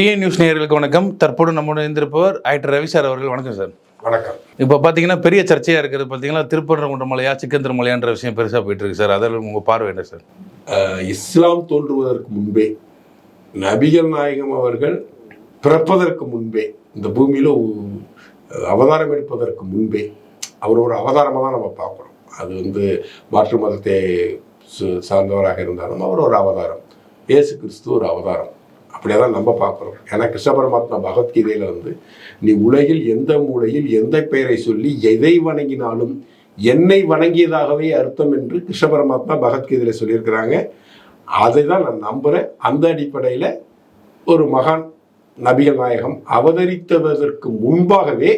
TN news நேயர்களுக்கு வணக்கம். தற்போது நம்முடன் இருந்திருப்பவர் ஆக்டர் ரவி சார் அவர்கள். வணக்கம் சார். வணக்கம். இப்போ பார்த்தீங்கன்னா பெரிய சர்ச்சையாக இருக்கிறது பார்த்தீங்கன்னா திருப்பரங்குன்ற மலையா சிக்கந்தர் மலையான்ற விஷயம் பெருசாக போயிட்டு இருக்கு சார். அதில் உங்கள் பார்வை என்ன சார்? இஸ்லாம் தோன்றுவதற்கு முன்பே நபிகள் நாயகம் அவர்கள் பிறப்பதற்கு முன்பே இந்த பூமியில அவதாரம் எடுப்பதற்கு முன்பே அவர் ஒரு அவதாரமாக தான் நம்ம பார்க்குறோம். அது வந்து மாற்று மதத்தை சு- சார்ந்தவராக இருந்தாலும் அவர் ஒரு அவதாரம். இயேசு கிறிஸ்து ஒரு அவதாரம். அப்படியே தான் நம்ம பார்க்குறோம். ஏன்னா கிருஷ்ண பரமாத்மா பகவத்கீதையில் வந்து நீ உலகில் எந்த மூலையில் எந்த பெயரை சொல்லி எதை வணங்கினாலும் என்னை வணங்கியதாகவே அர்த்தம் என்று கிருஷ்ண பரமாத்மா பகவத்கீதையில் சொல்லியிருக்கிறாங்க. அதை தான் நான் நம்புகிறேன் அந்த அடிப்படையில் ஒரு மகான் நபிகள் நாயகம் அவதரித்ததற்கு முன்பாகவே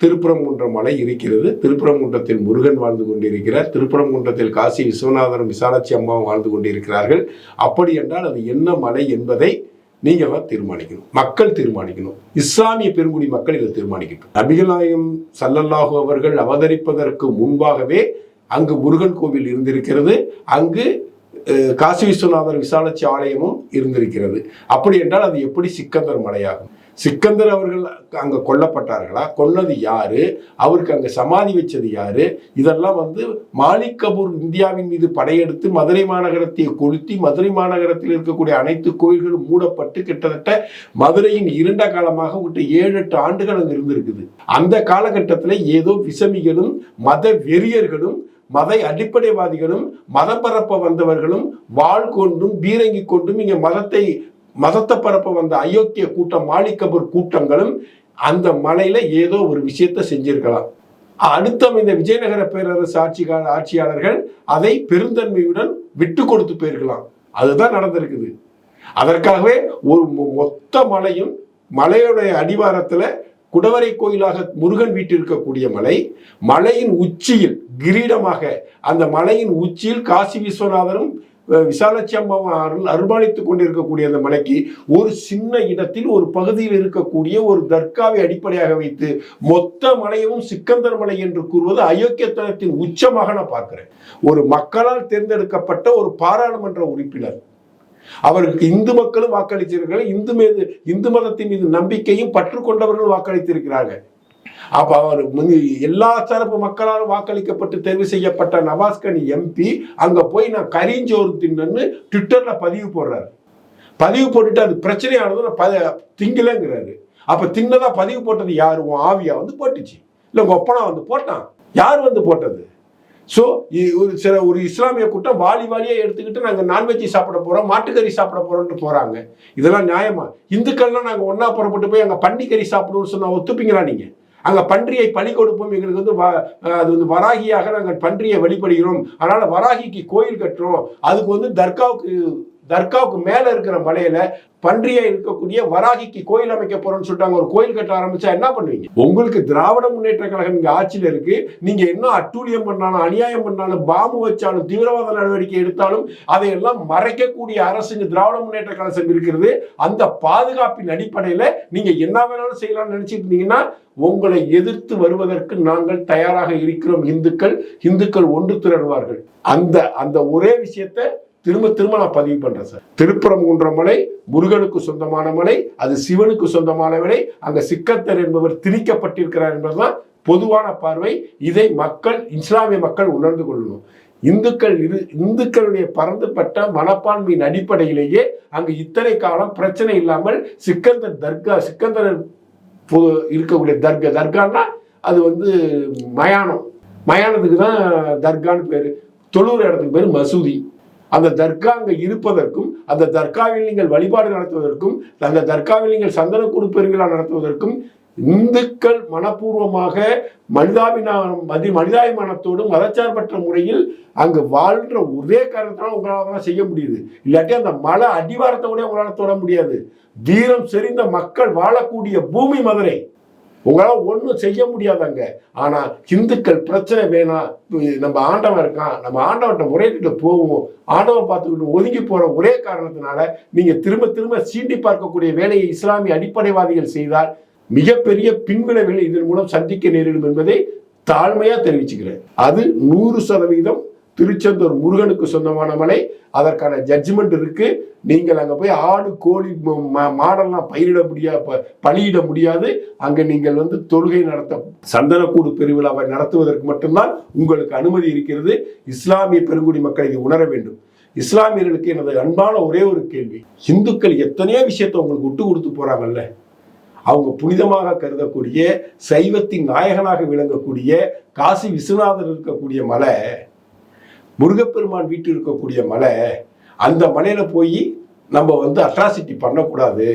திருப்புறங்குன்ற மலை இருக்கிறது. திருப்புறங்குன்றத்தில் முருகன் வாழ்ந்து கொண்டிருக்கிறார். திருப்புறங்குன்றத்தில் காசி விஸ்வநாதரும் விசாலாட்சி அம்மாவும் வாழ்ந்து கொண்டிருக்கிறார்கள். அப்படி என்றால் அது என்ன மலை என்பதை நீங்க தான் தீர்மானிக்கணும். மக்கள் தீர்மானிக்கணும். இஸ்லாமிய பெருங்குடி மக்கள் இதை தீர்மானிக்கட்டும். நபிகள் நாயகம் சல்லல்லாஹு அவர்கள் அவதரிப்பதற்கு முன்பாகவே அங்கு முருகன் கோவில் இருந்திருக்கிறது. அங்கு அஹ், காசி விஸ்வநாதர் விசாலாட்சி ஆலயமும் இருந்திருக்கிறது. அப்படி என்றால் அது எப்படி சிக்கந்தர் மலையாகும்? சிக்கந்தர் அவர்கள் அங்கே கொல்லப்பட்டார்களா? கொன்னது யாரு? அவருக்கு அங்கே சமாதி வச்சது யாரு? இதெல்லாம் வந்து மாலிக் கபூர் இந்தியாவின் மீது படையெடுத்து மதுரை மாநகரத்தை கொளுத்தி மதுரை மாநகரத்தில் இருக்கக்கூடிய அனைத்து கோயில்களும் மூடப்பட்டு கிட்டத்தட்ட மதுரையின் இருண்ட காலமாக விட்டு ஏழு எட்டு ஆண்டுகள் அங்கே இருந்திருக்குது. அந்த காலகட்டத்தில் ஏதோ விசமிகளும் மத வெறியர்களும் மத அடிப்படைவாதிகளும் மதம் பரப்ப வந்தவர்களும் வாழ் கொண்டும் பீரங்கி கொண்டும் இங்கே மதத்தை மதத்தை பரப்ப வந்த அயோக்கிய கூட்டம் மாலிகபூர் கூட்டங்களும் அந்த மலையில ஏதோ ஒரு விஷயத்தை செஞ்சிருக்கலாம். அடுத்த இந்த விஜயநகர பேரரசு ஆட்சிகால ஆட்சியாளர்கள் அதை பெருந்தன்மையுடன் விட்டு கொடுத்து போயிருக்கலாம். அதுதான் நடந்திருக்குது. அதற்காகவே ஒரு மொ- மொத்த மலையும் மலையுடைய அடிவாரத்துல குடவரை கோயிலாக முருகன் வீட்டில் இருக்கக்கூடிய மலை மலையின் உச்சியில் கிரீடமாக அந்த மலையின் உச்சியில் காசி விஸ்வநாதரும் விசாலாட்சி அம்மாவும் அருள் அருள்பாலித்துக் கொண்டிருக்கக்கூடிய அந்த மலைக்கு ஒரு சின்ன இடத்தில் ஒரு பகுதியில் இருக்கக்கூடிய ஒரு தர்காவை அடிப்படையாக வைத்து மொத்த மலையவும் சிக்கந்தர் மலை என்று கூறுவது அயோக்கியத்தனத்தின் உச்சமாக நான் பார்க்கிறேன். ஒரு மக்களால் தேர்ந்தெடுக்கப்பட்ட ஒரு பாராளுமன்ற உறுப்பினர். அவருக்கு இந்து மக்களும் வாக்களித்திருக்கிறார்கள். இந்து மீது இந்து மதத்தின் மீது நம்பிக்கையும் பற்று கொண்டவர்கள் வாக்களித்திருக்கிறார்கள். அப்ப அவர் எல்லா தரப்பு மக்களாலும் வாக்களிக்கப்பட்டு தேர்வு செய்யப்பட்ட நவாஸ்கனி எம்பி அங்க போய் நான் கரிஞ்சோறு தின்னன்னு ட்விட்டர்ல பதிவு போடுறாரு. பதிவு போட்டுட்டு அது பிரச்சனையானது நான் ப திங்கலைங்கிறாரு. அப்ப தின்னதா பதிவு போட்டது யார்? உன் ஆவியா வந்து போட்டுச்சு. இல்ல உங்கள் ஒப்பனா வந்து போட்டான். யார் வந்து போட்டது? ஸோ ஒரு சில ஒரு இஸ்லாமிய கூட்டம் வாலி வாலியா எடுத்துக்கிட்டு நாங்கள் நான்வெஜ் சாப்பிட போறோம் மாட்டுக்கறி சாப்பிட போறோம்னு போறாங்க. இதெல்லாம் நியாயமா? இந்துக்கள்லாம் நாங்கள் ஒன்றா புறப்பட்டு போய் அங்கே பன்னிக்கறி சாப்பிடுவோம்னு சொன்னா ஒத்துப்பீங்களா நீங்க? அங்கே பன்றியை பலி கொடுப்போம். எங்களுக்கு வந்து வ- அது வந்து வராகியாக நாங்கள் பன்றியை வழிபடுகிறோம் அதனால் வராகிக்கு கோயில் கட்டுறோம். அதுக்கு வந்து தர்காவுக்கு தர்காவுக்கு மேல இருக்கிற மலையில பன்றியா இருக்கக்கூடிய வராகிக்கு கோயில் அமைக்க போறோம்னு சொல்லிட்டாங்க. ஒரு கோயில் கட்ட ஆரம்பிச்சா என்ன பண்ணுவீங்க? உங்களுக்கு திராவிட முன்னேற்ற கழகம் இங்க ஆட்சியில இருக்கு. நீங்க என்ன அட்டூழியம் பண்ணாலும் அநியாயம் பண்ணாலும் பாம்பு வச்சாலும் தீவிரவாத நடவடிக்கை எடுத்தாலும் அதையெல்லாம் மறைக்கக்கூடிய அரசு இங்க திராவிட முன்னேற்ற கழகம் இருக்கிறது. அந்த பாதுகாப்பின் அடிப்படையில நீங்க என்ன வேணாலும் செய்யலாம்னு நினைச்சிட்டு இருந்தீங்கன்னா உங்களை எதிர்த்து வருவதற்கு நாங்கள் தயாராக இருக்கிறோம். இந்துக்கள் இந்துக்கள் ஒன்று திரள்வார்கள் அந்த அந்த ஒரே விஷயத்தை திரும்ப திரும்ப நான் பதிவு பண்றேன் சார். திருப்பரங்குன்ற மலை முருகனுக்கு சொந்தமான மலை அது சிவனுக்கு சொந்தமான மலை அங்க சிக்கத்தர் என்பவர் திணிக்கப்பட்டிருக்கிறார் என்பதுதான் பொதுவான பார்வை. இதை மக்கள் இஸ்லாமிய மக்கள் உணர்ந்து கொள்ளணும். இந்துக்கள் இரு இந்துக்களுடைய பறந்துபட்ட மனப்பான்மையின் அடிப்படையிலேயே அங்கு இத்தனை காலம் பிரச்சனை இல்லாமல் சிக்கந்தர் தர்கா சிக்கந்தர் பொ- இருக்கக்கூடிய தர்கா தர்கான்னா அது வந்து மயானம். மயானத்துக்கு தான் தர்கான்னு பேர். தொழுற இடத்துக்கு பேர் மசூதி. அந்த தர்கா அங்கே இருப்பதற்கும் அந்த தர்காவில் நீங்கள் வழிபாடு நடத்துவதற்கும் அந்த தர்காவில் நீங்கள் சந்தன பெருவிழா நடத்துவதற்கும் இந்துக்கள் மனப்பூர்வமாக மனிதாபிமானம் மதி மனிதாபிமானத்தோடும் மதச்சார்பற்ற முறையில் அங்கு வாழ்ற ஒரே காரணத்தினால் உங்களால் தான் செய்ய முடியுது. இல்லாட்டி அந்த மலை அடிவாரத்தை கூட உங்களால் தொட முடியாது. வீரம் செறிந்த மக்கள் வாழக்கூடிய பூமி மதுரை. உங்களால் ஒன்றும் செய்ய முடியாதாங்க. ஆனால் இந்துக்கள் பிரச்சனை வேணாம் நம்ம ஆண்டவன் இருக்கான் நம்ம ஆண்டவன்கிட்ட முறையிட்டு போவோம் ஆண்டவன் பார்த்துக்கிட்டு ஒதுங்கி போகிற ஒரே காரணத்தினால நீங்கள் திரும்ப திரும்ப சீண்டி பார்க்கக்கூடிய வேலையை இஸ்லாமிய அடிப்படைவாதிகள் செய்தால் மிகப்பெரிய பின்விளைவுகளை இதன் மூலம் சந்திக்க நேரிடும் என்பதை தாழ்மையாக தெரிவிச்சுக்கிறேன். அது நூறு சதவீதம் திருச்செந்தூர் முருகனுக்கு சொந்தமான மலை. அதற்கான ஜட்ஜ்மெண்ட் இருக்கு. நீங்கள் அங்க போய் ஆடு கோழி மாடெல்லாம் பயிரிட முடியாது பலியிட முடியாது. அங்க நீங்கள் வந்து தொழுகை நடத்த சந்தனக்கூடு பெருவிழாவை நடத்துவதற்கு மட்டும்தான் உங்களுக்கு அனுமதி இருக்கிறது. இஸ்லாமிய பெருங்குடி மக்கள் இதை உணர வேண்டும். இஸ்லாமியர்களுக்கு எனது அன்பான ஒரே ஒரு கேள்வி. இந்துக்கள் எத்தனையோ விஷயத்தை உங்களுக்கு விட்டு கொடுத்து போறாங்கல்ல. அவங்க புனிதமாக கருதக்கூடிய சைவத்தின் நாயகனாக விளங்கக்கூடிய காசி விஸ்வநாதர் இருக்கக்கூடிய மலை முருகப்பெருமான் வீட்டில் இருக்கக்கூடிய மலை அந்த மலையில் போய் நம்ம வந்து அட்ராசிட்டி பண்ணக்கூடாது.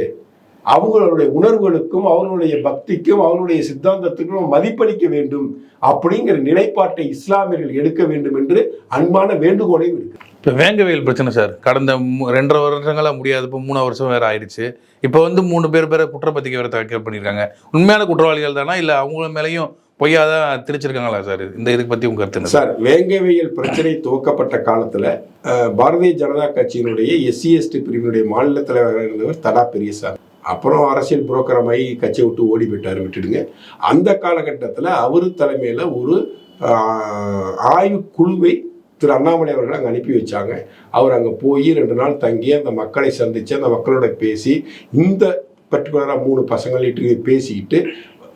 அவங்களுடைய உணர்வுகளுக்கும் அவர்களுடைய பக்திக்கும் அவர்களுடைய சித்தாந்தத்துக்கும் மதிப்பளிக்க வேண்டும் அப்படிங்கிற நிலைப்பாட்டை இஸ்லாமியர்கள் எடுக்க வேண்டும் என்று அன்பான வேண்டுகோளையும் இருக்கு இப்போ வேங்கவேல் பிரச்சனை சார். கடந்த ரெண்டரை வருஷங்களா முடியாது இப்போ மூணு வருஷம் வேறு ஆயிடுச்சு. இப்போ வந்து மூணு பேர் பேரை குற்றப்பத்திரிக்கை வேறு தாக்கல் பண்ணியிருக்காங்க. உண்மையான குற்றவாளிகள் தானா? இல்லை அவங்க மேலேயும் பொய்யாதான் திரிச்சிருக்காங்களா சார்? இந்த இதுக்கு பற்றி உங்கள் கருத்து சார்? வேங்கவியல் பிரச்சனை துவக்கப்பட்ட காலத்தில் பாரதிய ஜனதா கட்சியினுடைய எஸ்சி எஸ்டி பிரிவினுடைய மாநில தலைவராக இருந்தவர் தடா பெரியசாமி. அப்புறம் அரசியல் புரோக்கரமாகி கட்சியை விட்டு ஓடி போயிட்டார் விட்டுடுங்க. அந்த காலகட்டத்தில் அவர் தலைமையில் ஒரு ஆய்வு குழுவை திரு அண்ணாமலை அவர்கள் அங்கே அனுப்பி வச்சாங்க. அவர் அங்கே போய் ரெண்டு நாள் தங்கி அந்த மக்களை சந்தித்து அந்த மக்களோட பேசி இந்த பர்டிகுலராக மூணு பசங்கள்கிட்ட பேசிக்கிட்டு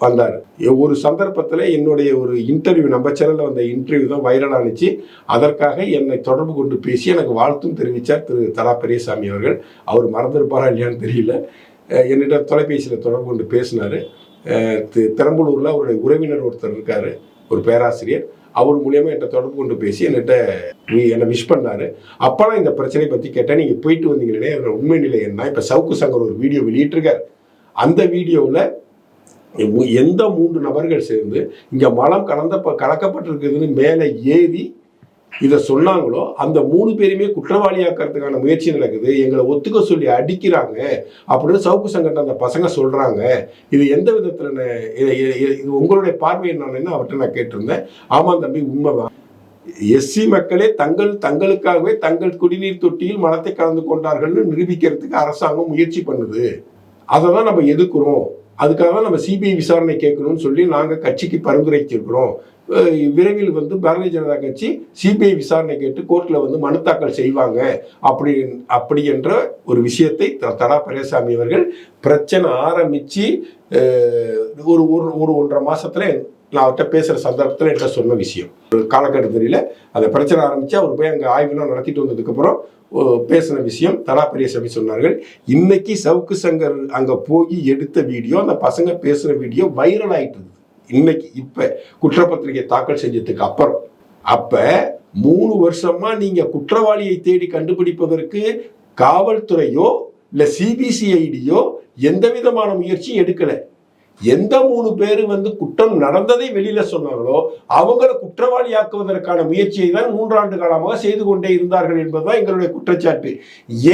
வந்தார். ஒரு சந்தர்ப்பத்தில் என்னுடைய ஒரு இன்டர்வியூ நம்ம சேனலில் வந்த இன்டர்வியூ தான் வைரல் ஆனிச்சு. அதற்காக என்னை தொடர்பு கொண்டு பேசி எனக்கு வாழ்த்தும் தெரிவித்தார் திரு தலா பெரியசாமி அவர்கள். அவர் மறந்துருப்பாரா இல்லையான்னு தெரியல. அஹ் என்னிட்ட தொலைபேசியில் தொடர்பு கொண்டு பேசினார். பெரம்பலூரில் அவருடைய உறவினர் ஒருத்தர் இருக்கார் ஒரு பேராசிரியர். அவர் மூலியமாக என்கிட்ட தொடர்பு கொண்டு பேசி என்கிட்ட என்னை விஷ் பண்ணார். அப்போலாம் இந்த பிரச்சனையை பற்றி கேட்டால் நீங்கள் போயிட்டு வந்தீங்களே அதோட உண்மை நிலை என்ன? இப்போ சவுக்கு சங்கர் ஒரு வீடியோ வெளியிட்டிருக்கார். அந்த வீடியோவில் எந்த மூன்று நபர்கள் சேர்ந்து இங்கே மலம் கலந்த கலக்கப்பட்டிருக்குதுன்னு மேலே ஏறி இதை சொன்னாங்களோ அந்த மூணு பேருமே குற்றவாளியாக்கிறதுக்கான முயற்சி நடக்குது எங்களை ஒத்துக்க சொல்லி அடிக்கிறாங்க அப்படின்னு சவுக்கு சங்கட்ட அந்த பசங்க சொல்கிறாங்க இது எந்த விதத்தில் இது- உங்களுடைய பார்வை என்னன்னு அவர்கிட்ட நான் கேட்டிருந்தேன். ஆமாம் தம்பி உண்மைதான். எஸ்சி மக்களே தங்கள் தங்களுக்காகவே தங்கள் குடிநீர் தொட்டியில் மலத்தை கலந்து கொண்டார்கள்னு நிரூபிக்கிறதுக்கு அரசாங்கம் முயற்சி பண்ணுது. அதை தான் நம்ம எதுக்குறோம் அதுக்காக தான் நம்ம சிபிஐ விசாரணை கேட்கணும்னு சொல்லி நாங்கள் கட்சிக்கு பரிந்துரைச்சிருக்கிறோம். விரைவில் வந்து பாரதிய ஜனதா கட்சி சிபிஐ விசாரணை கேட்டு கோர்ட்டில் வந்து மனு தாக்கல் செய்வாங்க. அப்படி அப்படி என்ற ஒரு விஷயத்தை த- தடா பெரியசாமி அவர்கள் பிரச்சனை ஆரம்பித்து ஒரு ஒரு ஒரு ஒன்றரை மாதத்தில் நான் அவர்கிட்ட பேசுகிற சந்தர்ப்பத்தில் என்கிட்ட சொன்ன விஷயம். ஒரு காலகட்டத்தில் அந்த பிரச்சனை ஆரம்பித்து அவர் போய் அங்கே ஆய்வுலாம் நடத்திட்டு வந்ததுக்கப்புறம் பேசின விஷயம் தலா பெரியசாமி சொன்னார்கள். இன்னைக்கு சவுக்கு சங்கர் அங்கே போய் எடுத்த வீடியோ அந்த பசங்க பேசுகிற வீடியோ வைரல் ஆயிட்டு இன்னைக்கு இப்போ குற்றப்பத்திரிகை தாக்கல் செஞ்சதுக்கு அப்புறம். அப்போ மூணு வருஷமா நீங்கள் குற்றவாளியை தேடி கண்டுபிடிப்பதற்கு காவல்துறையோ இல்லை சிபிசிஐடியோ எந்த விதமான முயற்சியும் எடுக்கலை. எந்த மூணு பேர் வந்து குற்றம் நடந்ததை வெளியில சொன்னாங்களோ அவங்கள குற்றவாளியாக்குவதற்கான முயற்சியை தான் மூன்றாண்டு காலமாக செய்து கொண்டே இருந்தார்கள் என்பதுதான் எங்களுடைய குற்றச்சாட்டு.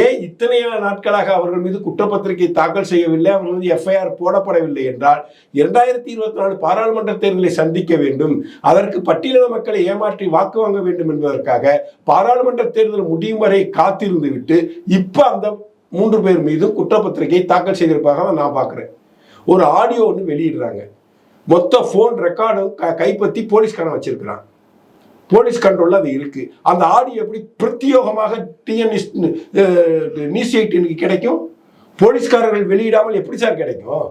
ஏன் இத்தனை நாட்களாக அவர்கள் மீது குற்றப்பத்திரிகை தாக்கல் செய்யவில்லை? அவர்கள் மீது எஃப்ஐஆர் போடப்படவில்லை என்றால் இரண்டாயிரத்தி இருபத்தி நாலு பாராளுமன்ற தேர்தலை சந்திக்க வேண்டும். அதற்கு பட்டியலின மக்களை ஏமாற்றி வாக்கு வாங்க வேண்டும் என்பதற்காக பாராளுமன்ற தேர்தல் முடியும் வரை காத்திருந்து விட்டு இப்ப அந்த மூன்று பேர் மீதும் குற்றப்பத்திரிகை தாக்கல் செய்திருப்பாக நான் பார்க்குறேன். ஒரு ஆடியோ ஒன்று வெளியிடுறாங்க. மொத்த ஃபோன் ரெக்கார்டு க கைப்பற்றி போலீஸ்காரன் வச்சிருக்கிறான். போலீஸ் கண்ட்ரோலில் அது இருக்குது அந்த ஆடியோ எப்படி பிரத்யோகமாக டிஎன்எஸ் நியூஸ் கிடைக்கும்? போலீஸ்காரர்கள் வெளியிடாமல் எப்படி சார் கிடைக்கும்?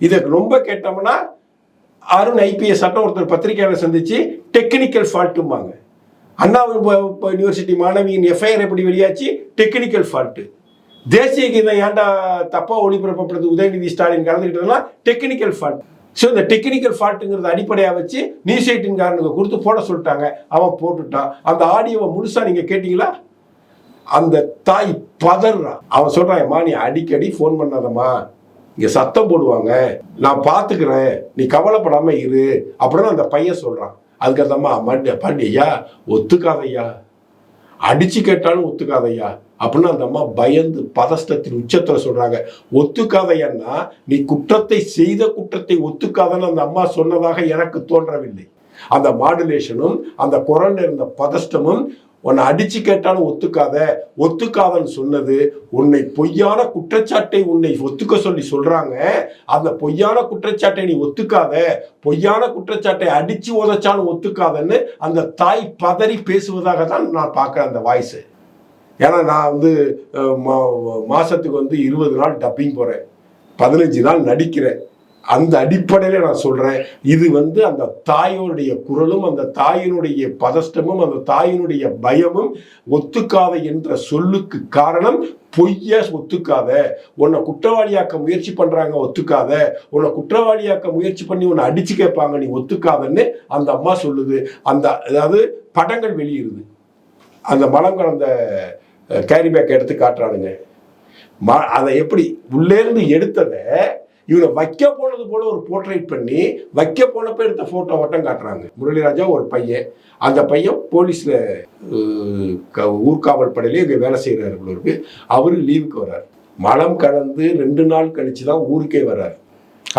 இதை ரொம்ப கேட்டோம்னா அருண் ஐபிஎஸ் சட்டம் ஒருத்தர் பத்திரிகையாளர் சந்திச்சு டெக்னிக்கல் ஃபால்ட்டும்பாங்க அண்ணா யூனிவர்சிட்டி மாணவியின் எஃப்ஐஆர் எப்படி வெளியாச்சு? டெக்னிக்கல் ஃபால்ட்டு தேசிய கீதம் ஏன்டா தப்பா ஒளிபரப்பப்படுது? உதயநிதி ஸ்டாலின் கலந்துக்கிட்டதுன்னா டெக்னிக்கல் ஃபால்ட் ஸோ இந்த டெக்னிக்கல் ஃபால்ட்டுங்கிறத அடிப்படையாக வச்சு நியூஸ் எயிட்டின்காரனுக்கு கொடுத்து போட சொல்லிட்டாங்க. அவன் போட்டுட்டான். அந்த ஆடியோவை முழுசா நீங்க கேட்டீங்களா? அந்த தாய் பதறான் அவன் சொல்றான் "அம்மா, நீ அடிக்கடி ஃபோன் பண்ணாதம்மா. இங்க சத்தம் போடுவாங்க. நான் பாத்துக்கிறேன். நீ கவலைப்படாம இரு. அப்படின்னு அந்த பையன் சொல்றான். அதுக்கு அந்த அம்மா "அம்மா, பாண்டி ஐயா ஒத்துக்காதையா அடிச்சு கேட்டாலும் ஒத்துக்காதையா அப்படின்னு அந்த அம்மா பயந்து பதஷ்டத்தின் உச்சத்தில் சொல்றாங்க. ஒத்துக்காதையன்னா நீ குற்றத்தை செய்த குற்றத்தை ஒத்துக்காதன்னு அந்த அம்மா சொன்னதாக எனக்கு தோன்றவில்லை. அந்த மாடுலேஷனும் அந்த குரல்ல இருந்த பதஷ்டமும் உன்னை அடிச்சு கேட்டாலும் ஒத்துக்காத ஒத்துக்காதன்னு சொன்னது உன்னை பொய்யான குற்றச்சாட்டை உன்னை ஒத்துக்க சொல்லி சொல்றாங்க. அந்த பொய்யான குற்றச்சாட்டை நீ ஒத்துக்காத பொய்யான குற்றச்சாட்டை அடிச்சு உதைச்சாலும் ஒத்துக்காதன்னு அந்த தாய் பதறி பேசுவதாக தான் நான் பார்க்குறேன் அந்த வாய்ஸு. ஏன்னா நான் வந்து மாதத்துக்கு மா- வந்து இருபது நாள் டப்பிங் போகிறேன் பதினஞ்சு நாள் நடிக்கிறேன். அந்த அடிப்படையில் நான் சொல்கிறேன் இது வந்து அந்த தாயோடைய குரலும் அந்த தாயினுடைய பதஷ்டமும் அந்த தாயினுடைய பயமும் ஒத்துக்காத என்ற சொல்லுக்கு காரணம் பொய்ய ஒத்துக்காத. உன்னை குற்றவாளியாக்க முயற்சி பண்ணுறாங்க ஒத்துக்காத. உன்னை குற்றவாளியாக்க முயற்சி பண்ணி உன்னை அடிச்சு கேட்பாங்க நீ ஒத்துக்காதன்னு அந்த அம்மா சொல்லுது. அந்த அதாவது படங்கள் வெளியிடுது. அந்த மலம் கலந்த கேரி பேக் எடுத்து காட்டுறானுங்க. ம அதை எப்படி உள்ளேருந்து எடுத்ததை இவனை வைக்க போனது போல ஒரு போர்ட்ரேட் பண்ணி வைக்க போனப்ப எடுத்த போட்டோ மட்டும் காட்டுறாங்க. முரளிராஜா ஒரு பையன். அந்த பையன் போலீஸ்ல ஊர்காவல் படையில இங்க வேலை செய்யறாரு போல இருக்கு. அவரு லீவுக்கு வர்றாரு. மலம் கலந்து ரெண்டு நாள் கழிச்சு தான் ஊருக்கே வர்றாரு.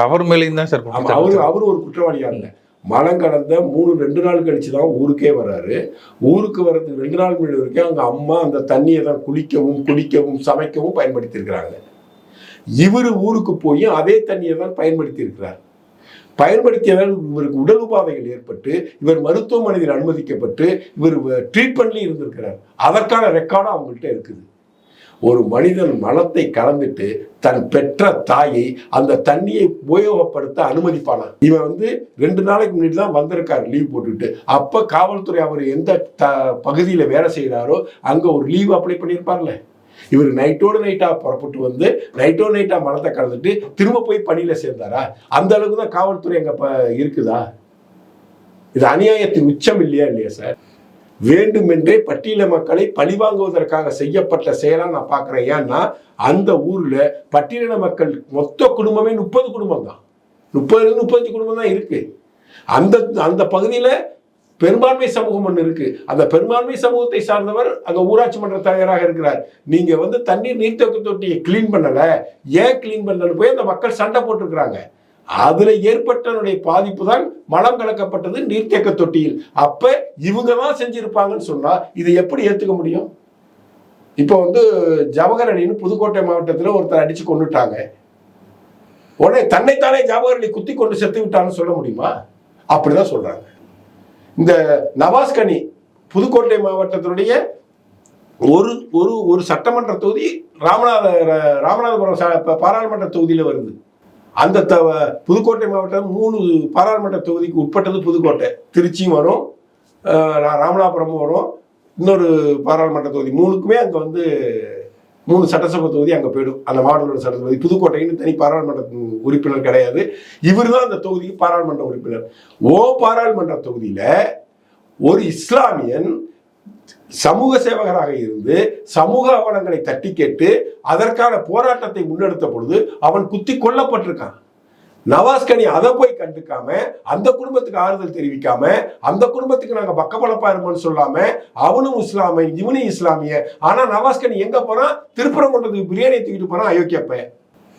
அவர் மேலேயும் தான் சார் அவரு. அவரு ஒரு குற்றவாளியா இல்ல மலம் கடந்த மூணு ரெண்டு நாள் கழிச்சு தான் ஊருக்கே வர்றாரு. ஊருக்கு வர்றதுக்கு ரெண்டு நாள் முன்னாடி வரைக்கும் அவங்க அம்மா அந்த தண்ணியை தான் குளிக்கவும் குடிக்கவும் சமைக்கவும் பயன்படுத்தியிருக்கிறாங்க. இவர் ஊருக்கு போய் அதே தண்ணியை தான் பயன்படுத்தியிருக்கிறார். பயன்படுத்தியதால் இவருக்கு உடல் உபாதைகள் ஏற்பட்டு இவர் மருத்துவமனையில் அனுமதிக்கப்பட்டு இவர் ட்ரீட்மெண்ட்லேயும் இருந்திருக்கிறார். அதற்கான ரெக்கார்டும் அவங்கள்ட்ட இருக்குது. ஒரு மனிதன் மனத்தை கலந்துட்டு தன் பெற்ற தாயை அந்த தண்ணியை உபயோகப்படுத்த அனுமதிப்பானா இவன் வந்து ரெண்டு நாளைக்கு முன்னாடி தான் வந்திருக்காரு லீவ் போட்டுட்டு. அப்ப காவல்துறை அவர் எந்த த பகுதியில் வேலை செய்கிறாரோ அங்க ஒரு லீவ் அப்ளை பண்ணியிருப்பார்ல. இவர் நைட்டோடு நைட்டாக புறப்பட்டு வந்து நைட்டோட நைட்டாக மலத்தை கலந்துட்டு திரும்ப போய் பணியில் சேர்ந்தாரா? அந்த அளவுக்கு தான் காவல்துறை அங்கே இப்போ இருக்குதா? இது அநியாயத்தின் உச்சம் இல்லையா இல்லையா சார்? வேண்டுமென்றே பட்டியல மக்களை பழிவாங்குவதற்காக செய்யப்பட்ட செயலாக நான் பார்க்குறேன். ஏன்னா அந்த ஊரில் பட்டியலின மக்கள் மொத்த குடும்பமே முப்பது குடும்பம் தான். முப்பது முப்பத்தஞ்சு குடும்பம் தான் இருக்கு. அந்த அந்த பகுதியில் பெரும்பான்மை சமூகம் ஒன்று இருக்கு. அந்த பெரும்பான்மை சமூகத்தை சார்ந்தவர் அங்க ஊராட்சி மன்ற தலைவராக இருக்கிறார். நீங்க வந்து தண்ணீர் நீர்த்தொக்கு தொட்டியை கிளீன் பண்ணல. ஏன் கிளீன் பண்ணலன்னு போய் அந்த மக்கள் சண்டை போட்டிருக்கிறாங்க. அதுல ஏற்பட்டனுடைய பாதிப்பு தான் மலம் கலக்கப்பட்டது நீர்த்தேக்க தொட்டியில். அப்ப இவங்க தான் செஞ்சிருப்பாங்கன்னு சொன்னா இதை எப்படி ஏத்துக்க முடியும்? இப்போ வந்து ஜவஹர் அலின்னு புதுக்கோட்டை மாவட்டத்தில் ஒருத்தர் அடிச்சு கொண்டுட்டாங்க உடனே தன்னைத்தானே ஜவஹர் அலி குத்தி கொண்டு செத்து விட்டான்னு சொல்ல முடியுமா? அப்படிதான் சொல்றாங்க. இந்த நவாஸ்கனி புதுக்கோட்டை மாவட்டத்தினுடைய ஒரு ஒரு ஒரு சட்டமன்ற தொகுதி ராமநாத ராமநாதபுரம் பாராளுமன்ற தொகுதியில் வருது. அந்த த புதுக்கோட்டை மாவட்டம் மூணு பாராளுமன்ற தொகுதிக்கு உட்பட்டது புதுக்கோட்டை. திருச்சியும் வரும் ராமநாதபுரமும் வரும். இன்னொரு பாராளுமன்ற தொகுதி மூணுக்குமே அங்கே வந்து மூணு சட்டசபை தொகுதி அங்கே போயிடும். அந்த மாவட்டத்தோட சட்டசபை புதுக்கோட்டைன்னு தனி பாராளுமன்ற உறுப்பினர் கிடையாது. இவர் தான் அந்த தொகுதிக்கு பாராளுமன்ற உறுப்பினர். ஓ பாராளுமன்ற தொகுதியில் ஒரு இஸ்லாமியன் சமூக சேவகராக இருந்து சமூக அவலங்களை தட்டி கேட்டு அதற்கான போராட்டத்தை முன்னெடுத்த பொழுது அவன் குத்தி கொல்லப்பட்டிருக்கான். நவாஸ்கனி அதை போய் கண்டுக்காம அந்த குடும்பத்துக்கு ஆறுதல் தெரிவிக்காம அந்த குடும்பத்துக்கு நாங்க பக்கபலப்பா இருமோன்னு சொல்லாம அவனும் இஸ்லாமிய இவனும் இஸ்லாமிய. ஆனா நவாஸ்கனி எங்க போறான்? திருப்பரங்குன்றத்துக்கு பிரியாணி தூக்கிட்டு போறான் அயோக்கியப்ப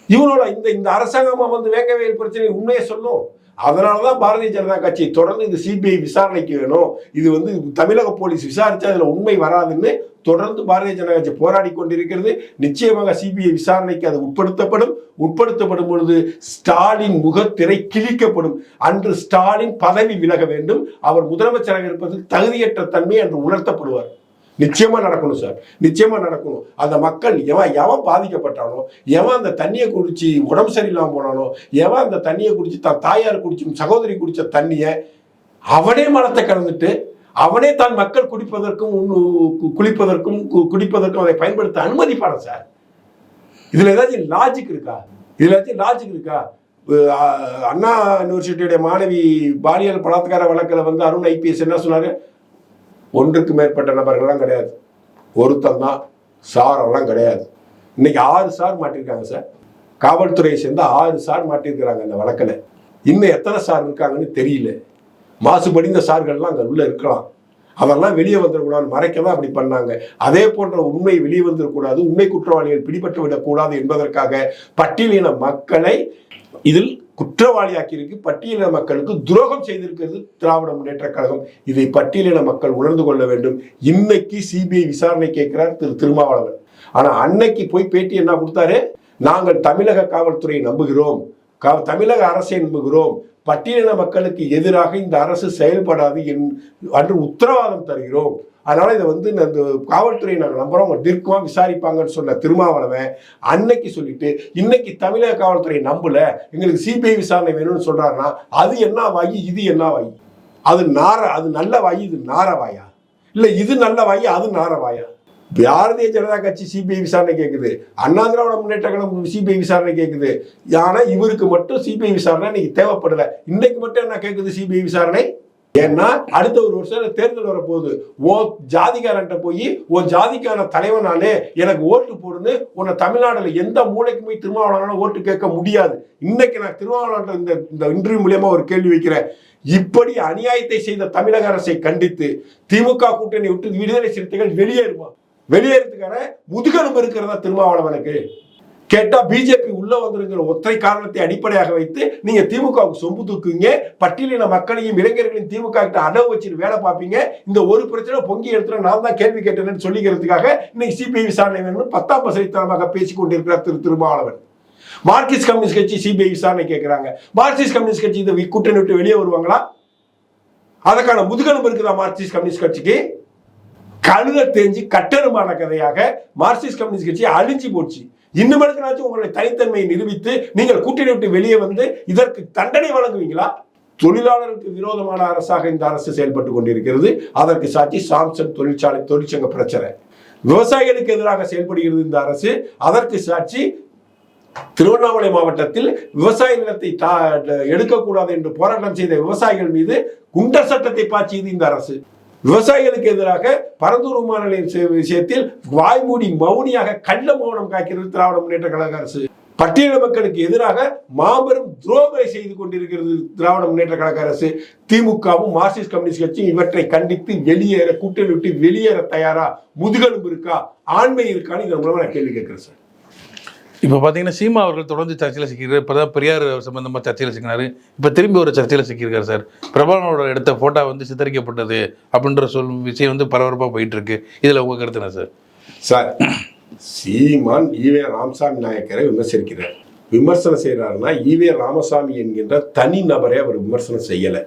இவனோட இந்த இந்த அரசாங்கமா வந்து வேங்கவேல் பிரச்சனை உண்மையை சொல்லும். அதனாலதான் பாரதிய ஜனதா கட்சி தொடர்ந்து இது சிபிஐ விசாரணைக்கு வேணும். இது வந்து தமிழக போலீஸ் விசாரிச்சா அதில் உண்மை வராதுன்னு தொடர்ந்து பாரதிய ஜனதா கட்சி போராடி கொண்டிருக்கிறது. நிச்சயமாக சிபிஐ விசாரணைக்கு அது உட்படுத்தப்படும். உட்படுத்தப்படும் பொழுது ஸ்டாலின் முகத்திரை கிழிக்கப்படும். அன்று ஸ்டாலின் பதவி விலக வேண்டும். அவர் முதலமைச்சராக இருப்பதற்கு தகுதியற்ற தன்மை அன்று உணர்த்தப்படுவார். நிச்சயமாக நடக்கணும் சார். நிச்சயமாக நடக்கணும். அந்த மக்கள் எவன் எவன் பாதிக்கப்பட்டானோ எவன் அந்த தண்ணியை குடித்து உடம்பு சரியில்லாமல் போனானோ எவன் அந்த தண்ணியை குடித்து தான் தாயார் குடிச்சு சகோதரி குடித்த தண்ணியை அவனே மனத்தை கலந்துட்டு அவனே தான் மக்கள் குடிப்பதற்கும் கு- குளிப்பதற்கும் கு- குடிப்பதற்கும் அதை பயன்படுத்த அனுமதிப்பான சார்? இதில் ஏதாச்சும் லாஜிக் இருக்கா? இதில் ஏதாச்சும் லாஜிக் இருக்கா? அண்ணா யூனிவர்சிட்டியுடைய மாணவி பாலியல் பலாத்கார வழக்கில் வந்து அருண் ஐபிஎஸ் என்ன சொன்னார்? ஒன்றுக்கு மேற்பட்ட நபர்கள்லாம் கிடையாது. ஒருத்தன் தான் சார் கிடையாது. இன்னைக்கு ஆறு சார் மாட்டியிருக்காங்க சார். காவல்துறையை சேர்ந்த ஆறு சார் மாட்டியிருக்கிறாங்க அந்த வழக்கில். இன்னும் எத்தனை சார் இருக்காங்கன்னு தெரியல. மாசுபடிந்த சார்கள்லாம் அங்கே உள்ளே இருக்கலாம். அதெல்லாம் வெளியே வந்துடக்கூடாது மறைக்க தான் அப்படி பண்ணாங்க. அதே போன்ற உண்மை வெளியே வந்துடக்கூடாது உண்மை குற்றவாளிகள் பிடிபட்டு விடக்கூடாது என்பதற்காக பட்டியலின மக்களை இதில் குற்றவாளியாக்கியிருக்கு. பட்டியலின மக்களுக்கு துரோகம் செய்திருக்கிறது திராவிட முன்னேற்ற கழகம். இதை பட்டியலின மக்கள் உணர்ந்து கொள்ள வேண்டும். இன்னைக்கு சிபிஐ விசாரணை கேட்கிறார் திரு திருமாவளவன். ஆனா அன்னைக்கு போய் பேட்டி என்ன கொடுத்தாரு? நாங்கள் தமிழக காவல்துறையை நம்புகிறோம். தமிழக அரசை நம்புகிறோம். பட்டியலின மக்களுக்கு எதிராக இந்த அரசு செயல்படாது என் அன்று உத்தரவாதம் தருகிறோம். அதனால இதை வந்து இந்த காவல்துறையை நாங்கள் நம்புறோம். அவங்க தீர்க்கமாக விசாரிப்பாங்கன்னு சொன்ன திருமாவளவன் அன்னைக்கு சொல்லிட்டு இன்னைக்கு தமிழக காவல்துறை நம்பல. எங்களுக்கு சிபிஐ விசாரணை வேணும்னு சொல்றாருன்னா அது என்ன வாயி இது என்ன வாயி? அது நார அது நல்ல வாயி இது நார வாயா? இது நல்ல வாயி அது நார வாயா? பாரதிய ஜனதா கட்சி சிபிஐ விசாரணை கேட்குது அண்ணா திராவிட முன்னேற்ற கழகம் சிபிஐ விசாரணை கேட்குது ஆனால் இவருக்கு மட்டும் சிபிஐ விசாரணை இன்னைக்கு தேவைப்படலை. இன்னைக்கு மட்டும் என்ன கேட்குது சிபிஐ விசாரணை? ஏன்னா அடுத்த ஒரு வருஷம் தேர்தல் வரப்போகுது. ஓ ஜாதிகாரன்ட்ட போய் ஓ ஜாதிக்கான தலைவன் நானே எனக்கு ஓட்டு போடுன்னு உன்னை தமிழ்நாடுல எந்த மூலைக்கு போய் திருமாவளவனால ஓட்டு கேட்க முடியாது. இன்னைக்கு நான் திருமாவளவன் இந்த இந்த இன்டர்வியூ மூலியமா ஒரு கேள்வி வைக்கிறேன். இப்படி அநியாயத்தை செய்த தமிழக அரசை கண்டித்து திமுக கூட்டணி விட்டு விடுதலை சிறுத்தைகள் வெளியேறுமா? வெளியேறதுக்கான முதுகெலும்பு இருக்கிறதா திருமாவளவனுக்கு? கேட்டா பிஜேபி உள்ள வந்திருக்கிற ஒற்றை காரணத்தை அடிப்படையாக வைத்து நீங்க திமுகவுக்கு சொம்பு தூக்குவீங்க பட்டியலின மக்களையும் இளைஞர்களையும் திமுக கிட்ட அடவு வச்சுட்டு வேலை பார்ப்பீங்க. இந்த ஒரு பிரச்சனை பொங்கி எடுத்துட்டு நான் தான் கேள்வி கேட்டேன்னு சொல்லிக்கிறதுக்காக இன்னைக்கு சிபிஐ விசாரணை வேணும்னு பத்தாம் பசைத்தனமாக பேசிக் கொண்டிருக்கிறார் திரு திருமாவளவன். மார்க்சிஸ்ட் கம்யூனிஸ்ட் கட்சி சிபிஐ விசாரணை கேட்கிறாங்க மார்க்சிஸ்ட் கம்யூனிஸ்ட் கட்சி இந்த கூட்டணி விட்டு வெளியே வருவாங்களா? அதற்கான முதுகெலும்பு இருக்குதா மார்க்சிஸ்ட் கம்யூனிஸ்ட் கட்சிக்கு? கழுத தெரிஞ்சு கட்டருமான கதையாக மார்க்சிஸ்ட் கம்யூனிஸ்ட் கட்சி அழிஞ்சு போச்சு. இன்னும் உங்களுடைய தனித்தன்மையை நிரூபித்து நீங்கள் கூட்டணி விட்டு வெளியே வந்து இதற்கு தண்டனை வழங்குவீங்களா? தொழிலாளருக்கு விரோதமான அரசாக இந்த அரசு செயல்பட்டு கொண்டிருக்கிறது. அதற்கு சாட்சி சாம்சங் தொழிற்சாலை தொழிற்சங்க பிரச்சனை. விவசாயிகளுக்கு எதிராக செயல்படுகிறது இந்த அரசு. அதற்கு சாட்சி திருவண்ணாமலை மாவட்டத்தில் விவசாய நிலத்தை தா- எடுக்கக்கூடாது என்று போராட்டம் செய்த விவசாயிகள் மீது குண்டர் சட்டத்தை பாய்ச்சியது இந்த அரசு. விவசாயிகளுக்கு எதிராக பரந்தூர் விமான நிலையம் விஷயத்தில் வாய்மூடி மௌனியாக கள்ள மௌனம் காக்கிறது திராவிட முன்னேற்ற கழக அரசு. பட்டியல மக்களுக்கு எதிராக மாபெரும் துரோகை செய்து கொண்டிருக்கிறது திராவிட முன்னேற்ற கழக அரசு. திமுகவும் மார்க்சிஸ்ட் கம்யூனிஸ்ட் கட்சியும் இவற்றை கண்டித்து வெளியேற கூட்டணி விட்டு வெளியேற தயாரா? முதுகெலும்பு இருக்கா? ஆண்மை இருக்கான்னு இதன் மூலமா நான் கேள்வி கேட்கிறேன் சார். இப்போ பார்த்தீங்கன்னா சீமா அவர்கள் தொடர்ந்து சர்ச்சையில் சிக்கிறார் இப்போ தான் பெரியார் சம்பந்தமாக சர்ச்சையில் சிக்கினாரு. இப்போ திரும்பி ஒரு சர்ச்சையில் சிக்கியிருக்கார் சார். பிரபலனோட எடுத்த ஃபோட்டோ வந்து சித்தரிக்கப்பட்டது அப்படின்ற சொல் விஷயம் வந்து பரபரப்பாக போயிட்டுருக்கு. இதில் உங்கள் கருத்து என்ன sir? Sir Seeman E V Ramasamy நாயக்கரை விமர்சிக்கிறார். விமர்சனம் செய்கிறாருன்னா ஈவே ராமசாமி என்கின்ற தனி நபரை அவர் விமர்சனம் செய்யலை.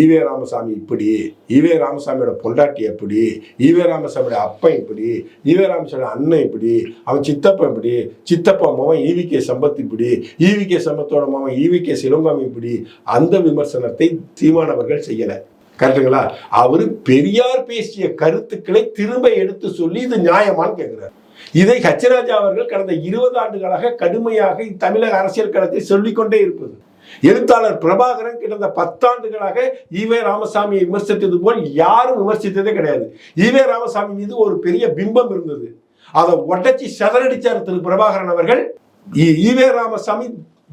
ஈவே ராமசாமி இப்படி ஈவே ராமசாமியோட பொண்டாட்டி எப்படி ஈவே ராமசாமியோட அப்பன் இப்படி ஈவே ராமசாமியோட அண்ணன் இப்படி அவன் சித்தப்பன் இப்படி சித்தப்பா மகன் ஈவிகே சம்பத் இப்படி ஈவிகே சம்பத்தோட மகன் ஈவிகே சிலம்பாமி இப்படி அந்த விமர்சனத்தை தீமானவர்கள் செய்யலை. கரெக்டுங்களா அவர் பெரியார் பேசிய கருத்துக்களை திரும்ப எடுத்து சொல்லி இது நியாயமான்னு கேட்கிறார் இதை ஹச்சராஜா அவர்கள் கடந்த இருபது ஆண்டுகளாக கடுமையாக தமிழக அரசியல் களத்தில் சொல்லிக்கொண்டே இருப்பது. எழுத்தாளர் பிரபாகரன் கிட்ட பத்தாண்டுகளாக ஈவே ராமசாமியை விமர்சித்தது போல் யாரும் விமர்சித்ததே கிடையாது. ஈவே ராமசாமி மீது ஒரு பெரிய பிம்பம் இருந்தது. அதை உடச்சி சதறடிச்சார் திரு பிரபாகரன் அவர்கள். ஈ- ஈவே ராமசாமி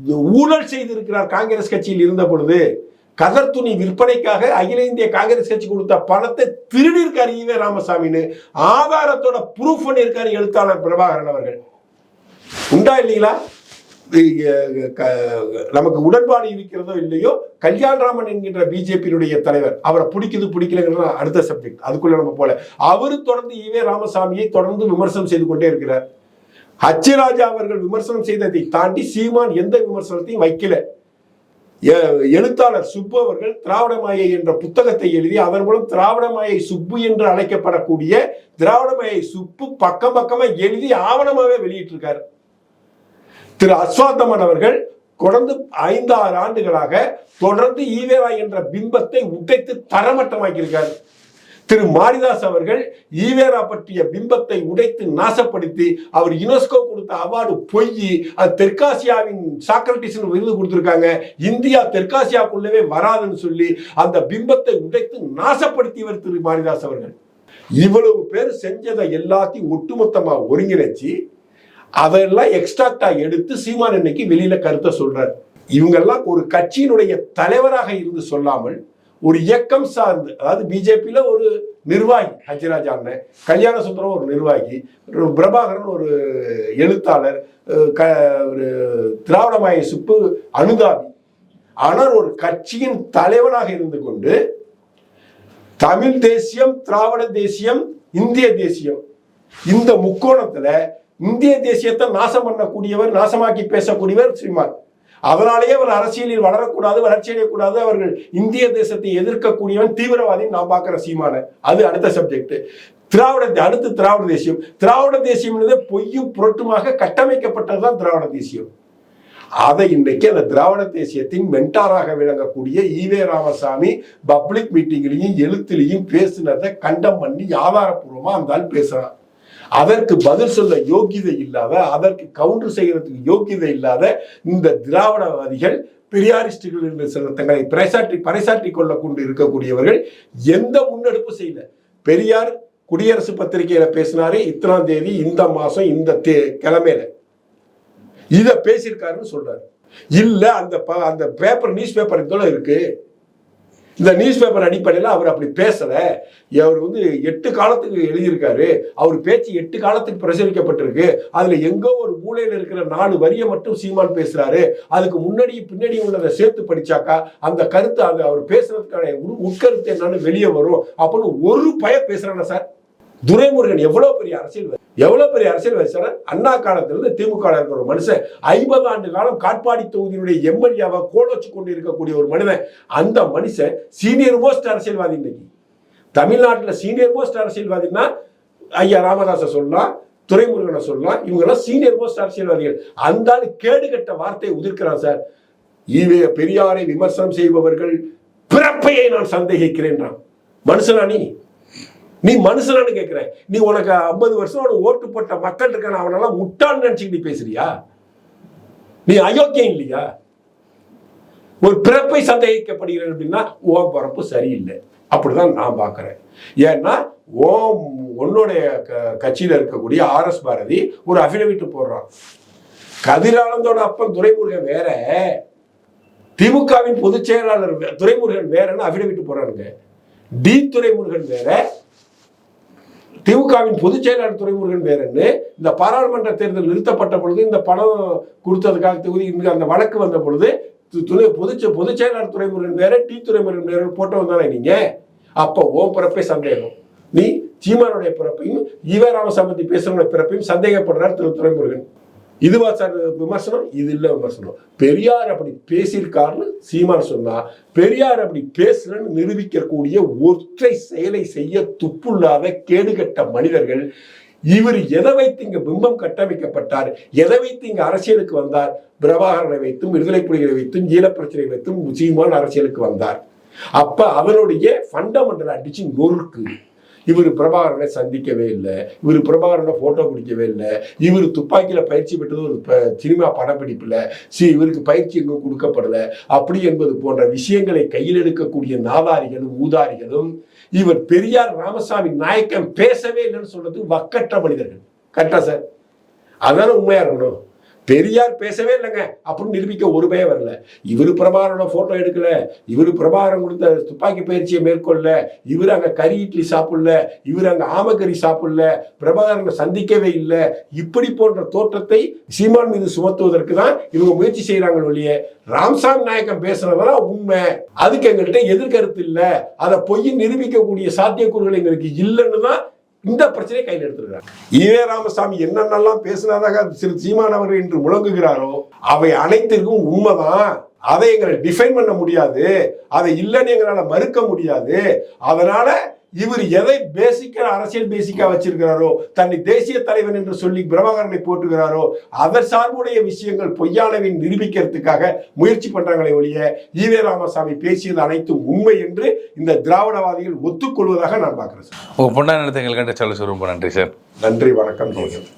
ஊழல் செய்திருக்கிறார் காங்கிரஸ் கட்சியில் இருந்த பொழுது கதர் துணி விற்பனைக்காக அகில இந்திய காங்கிரஸ் கட்சி கொடுத்த பணத்தை திருடியிருக்காரு ஈவே ராமசாமின்னு ஆதாரத்தோட ப்ரூஃப் பண்ணியிருக்காரு எழுத்தாளர் பிரபாகரன் அவர்கள். உண்டா இல்லைங்களா? நமக்கு உடன்பாடு இருக்கிறதோ இல்லையோ கல்யாண்ராமன் என்கின்ற பிஜேபியினுடைய தலைவர் அவரை பிடிக்குது பிடிக்கலங்கிறது அடுத்த சப்ஜெக்ட் அதுக்குள்ள நம்ம போல அவரு தொடர்ந்து ஈவே ராமசாமியை தொடர்ந்து விமர்சனம் செய்து கொண்டே இருக்கிறார். ஹச்சிராஜா அவர்கள் விமர்சனம் செய்ததை தாண்டி சீமான் எந்த விமர்சனத்தையும் வைக்கல. எ- எழுத்தாளர் சுப்பு அவர்கள் திராவிடமாயை என்ற புத்தகத்தை எழுதி அதன் மூலம் திராவிடமாயை சுப்பு என்று அழைக்கப்படக்கூடிய திராவிடமாயை சுப்பு பக்கம் பக்கமா எழுதி ஆவணமாவே வெளியிட்டிருக்காரு. திரு அஸ்வாத்தமன் அவர்கள் தொடர்ந்து ஐந்து ஆறு ஆண்டுகளாக தொடர்ந்து ஈவேரா என்ற பிம்பத்தை உடைத்து தரமட்டமாக்கியிருக்கார். திரு மாரிதாஸ் அவர்கள் ஈவேரா பற்றிய பிம்பத்தை உடைத்து நாசப்படுத்தி அவர் யுனெஸ்கோ கொடுத்த அவார்டு பொய் அது தெற்காசியாவின் சாக்ரட்டிஸ்னு விருது கொடுத்திருக்காங்க. இந்தியா தெற்காசியாக்குள்ளவே வராதுன்னு சொல்லி அந்த பிம்பத்தை உடைத்து நாசப்படுத்தியவர் திரு மாரிதாஸ் அவர்கள். இவ்வளவு பேர் செஞ்சதை எல்லாத்தையும் ஒட்டுமொத்தமா ஒருங்கிணைச்சு அதெல்லாம் எக்ஸ்ட்ராக்டா எடுத்து சீமான் இன்னைக்கு வெளியில கருத்தை சொல்றாரு. இவங்கெல்லாம் ஒரு கட்சியினுடைய தலைவராக இருந்து சொல்லாமல் ஒரு இயக்கம் சார்ந்து அதாவது பிஜேபியில் ஒரு நிர்வாகி ஹஜிராஜ் அண்ணன் கல்யாண சுந்தரம் ஒரு நிர்வாகி ஒரு பிரபாகரன் ஒரு எழுத்தாளர் க ஒரு திராவிடமாய சுப்பு அனுதாபி. ஆனால் ஒரு கட்சியின் தலைவனாக இருந்து கொண்டு தமிழ் தேசியம் திராவிட தேசியம் இந்திய தேசியம் இந்த முக்கோணத்தில் இந்திய தேசியத்தை நாசம் பண்ணக்கூடியவர் நாசமாக்கி பேசக்கூடியவர் ஸ்ரீமான். அதனாலேயே அவர் அரசியலில் வளரக்கூடாது வளர்ச்சி அடையக்கூடாது. அவர்கள் இந்திய தேசத்தை எதிர்க்கக்கூடியவன் தீவிரவாதி நான் பார்க்குற சீமான அது அடுத்த சப்ஜெக்ட் திராவிட அடுத்து திராவிட தேசியம். திராவிட தேசியம் பொய்யும் புரட்டுமாக கட்டமைக்கப்பட்டதுதான் திராவிட தேசியம். அதை இன்றைக்கு அந்த திராவிட தேசியத்தின் மென்டாராக விளங்கக்கூடிய ஈவே ராமசாமி பப்ளிக் மீட்டிங்லையும் எழுத்துலையும் பேசுனதை கண்டம் பண்ணி ஆதாரப்பூர்வமாக அந்த ஆள் பேசுகிறான் அதற்கு பதில் சொல்ல யோக்கியதை இல்லாத அதற்கு கவுண்டர் செய்கிறதுக்கு யோக்கியதை இல்லாத இந்த திராவிடவாதிகள் பெரியாரிஸ்டுகள் என்று சில தங்களை பறைசாற்றி பறைசாற்றி கொள்ள கொண்டு இருக்கக்கூடியவர்கள் எந்த முன்னெடுப்பு செய்யல. பெரியார் குடியரசு பத்திரிகையில பேசினாரு இத்தனாம் தேதி இந்த மாசம் இந்த தே கிழமையில. இத பேசியிருக்காருன்னு சொல்றாரு. இல்ல அந்த ப- அந்த பேப்பர் நியூஸ் பேப்பர் இதோட இருக்கு? இந்த நியூஸ் பேப்பர் அடிப்படையில் அவர் அப்படி பேசலை. அவர் வந்து எட்டு காலத்துக்கு எழுதியிருக்காரு. அவர் பேச்சு எட்டு காலத்துக்கு பிரசரிக்கப்பட்டிருக்கு. அதில் எங்கோ ஒரு மூலையில் இருக்கிற நாலு வரியை மட்டும் சீமான் பேசுகிறாரு அதுக்கு முன்னாடி பின்னாடி உள்ளதை சேர்த்து படிச்சாக்கா அந்த கருத்து அது அவர் பேசுறதுக்கான உட்கருத்து என்னன்னு வெளியே வரும். அப்படின்னு ஒரு பய பேசுகிறானா சார்? துரைமுருகன் எவ்வளோ பெரிய அரசியல் எவ்வளவு பெரிய அரசியல் சார் அண்ணா காலத்திலிருந்து திமுக இருக்கிற ஒரு மனுஷன். ஐம்பது ஆண்டு காலம் காட்பாடி தொகுதியினுடைய எம்எல்ஏவை கோலோச்சு கொண்டு இருக்கக்கூடிய ஒரு மனிதன். அந்த மனுஷன் சீனியர் மோஸ்ட் அரசியல்வாதி இன்னைக்கு. தமிழ்நாட்டில் சீனியர் மோஸ்ட் அரசியல்வாதின்னா ஐயா ராமதாஸை சொல்லலாம் துறைமுருகனை சொல்லலாம் இவங்கெல்லாம் சீனியர் மோஸ்ட் அரசியல்வாதிகள். அந்த கேடு கட்ட வார்த்தையை உதிர்க்கிறான் சார். ஈவே பெரியாரை விமர்சனம் செய்பவர்கள் பிறப்பையை நான் சந்தேகிக்கிறேன்றான். மனுஷனா நீ? நீ மனுஷனானு கேட்குற நீ உனக்கு ஐம்பது வருஷம் உனக்கு ஓட்டு போட்ட மக்கள் இருக்கான அவனெல்லாம் முட்டான்னு நினச்சிக்கிட்டு நீ பேசுறியா? நீ அயோக்கியம் இல்லையா? ஒரு பிறப்பை சந்தேகிக்கப்படுகிறேன் அப்படின்னா ஓ பிறப்பு சரியில்லை. அப்படிதான் நான் பார்க்குறேன். ஏன்னா ஓ உன்னுடைய க- கட்சியில் இருக்கக்கூடிய ஆர்எஸ் பாரதி ஒரு அபிடவிட் போடுறான். கதிரானந்தோட அப்பன் துரைமுருகன் வேற. திமுகவின் பொதுச் செயலாளர் வே- துரைமுருகன் வேறன்னு அபிடவிட் போறானுங்க டி துரைமுருகன் வேற. திமுகவின் பொதுச் செயலாளர் துரைமுருகன் வேறன்னு இந்த பாராளுமன்ற தேர்தல் நிறுத்தப்பட்ட பொழுது இந்த பணம் கொடுத்ததுக்காக தொகுதி அந்த வழக்கு வந்த பொழுது துணை பொதுச் பொதுச் செயலாளர் துறைமுருகன் வேற டி துறைமுருகன் வேற போட்டவன் தானே நீங்க? அப்போ ஓ பிறப்பே சந்தேகம். நீ சீமானுடைய பிறப்பையும் ஈவ சம்பந்தி பேசுறவங்க பிறப்பையும் சந்தேகப்படுறார் திரு துறைமுருகன். இதுவா சார் விமர்சனம் இது இல்லை விமர்சனம். பெரியார் அப்படி பேசியிருக்காருன்னு சீமான் சொன்னா பெரியார் அப்படி பேசலன்னு நிரூபிக்கக்கூடிய ஒற்றை செயலை செய்ய துப்புள்ளாத கேடுகட்ட மனிதர்கள் இவர் எதை வைத்து இங்க பிம்பம் கட்டமைக்கப்பட்டார் எதை வைத்து இங்க அரசியலுக்கு வந்தார் பிரபாகரனை வைத்தும் விடுதலை புலிகளை வைத்தும் ஈழப்பிரச்சனை வைத்தும் சீமான் அரசியலுக்கு வந்தார். அப்ப அவருடைய ஃபண்டமெண்டல் அடிச்சு நொறுக்கு. இவர் பிரபாகரனை சந்திக்கவே இல்லை. இவர் பிரபாகரனை ஃபோட்டோ பிடிக்கவே இல்லை. இவர் துப்பாக்கியில் பயிற்சி பெற்றது ஒரு ப- சினிமா படப்பிடிப்பில். சி இவருக்கு பயிற்சி எங்கும் கொடுக்கப்படலை. அப்படி என்பது போன்ற விஷயங்களை கையில் எடுக்கக்கூடிய நாதாரிகளும் ஊதாரிகளும் இவர் பெரியார் ராமசாமி நாயக்கன் பேசவே இல்லைன்னு சொல்றது வக்கற்ற மனிதர்கள். கரெக்டா சார்? அதான உண்மையா இருக்கணும்? பெரியார் பேசவே இல்லைங்க. அப்படின்னு நிரூபிக்க ஒருமே வரல. இவர் பிரபாகரோட ஃபோட்டோ எடுக்கல. இவர் பிரபாகரன் கொடுத்த துப்பாக்கி பயிற்சியை மேற்கொள்ள இவர் அங்கே கறி இட்லி சாப்பிடல இவர் அங்கே ஆமக்கறி சாப்பிடல பிரபாகரனை சந்திக்கவே இல்லை. இப்படி போன்ற தோற்றத்தை சீமான் மீது சுமத்துவதற்கு தான் இவங்க முயற்சி செய்கிறாங்க ஒழிய ராம்சாமி நாயக்கன் பேசுறதெல்லாம் உண்மை. அதுக்கு எங்கள்கிட்ட எதிர்கருத்து இல்லை. அதை பொய் நிரூபிக்கக்கூடிய சாத்தியக்கூறுகள் எங்களுக்கு இல்லைன்னு தான் இந்த பிரச்சனையை கையில் எடுத்துருக்காங்க ஈவே ராமசாமி என்னென்னலாம் பேசினதாக சிறு சீமான் அவர்கள் இன்று முழங்குகிறாரோ அவை அனைத்திற்கும் உண்மைதான். அதை எங்களை டிஃபைன் பண்ண முடியாது. அதை இல்லைன்னு எங்களால் மறுக்க முடியாது. அதனால இவர் எதை பேசிக்கா அரசியல் பேசிக்கா வச்சிருக்கிறாரோ தன்னை தேசிய தலைவன் என்று சொல்லி பிரபாகரனை போட்டுகிறாரோ அதர் சார்புடைய விஷயங்கள் பொய்யானவை நிரூபிக்கிறதுக்காக முயற்சி பண்றாங்களே ஒழிய ஈவே ராமசாமி பேசியது அனைத்தும் உண்மை என்று இந்த திராவிடவாதிகள் ஒத்துக்கொள்வதாக நான் பார்க்கிறேன் சார். உங்கள் பொண்ணா நடத்த எங்களுக்கு சொல்ல ரொம்ப நன்றி சார். நன்றி வணக்கம்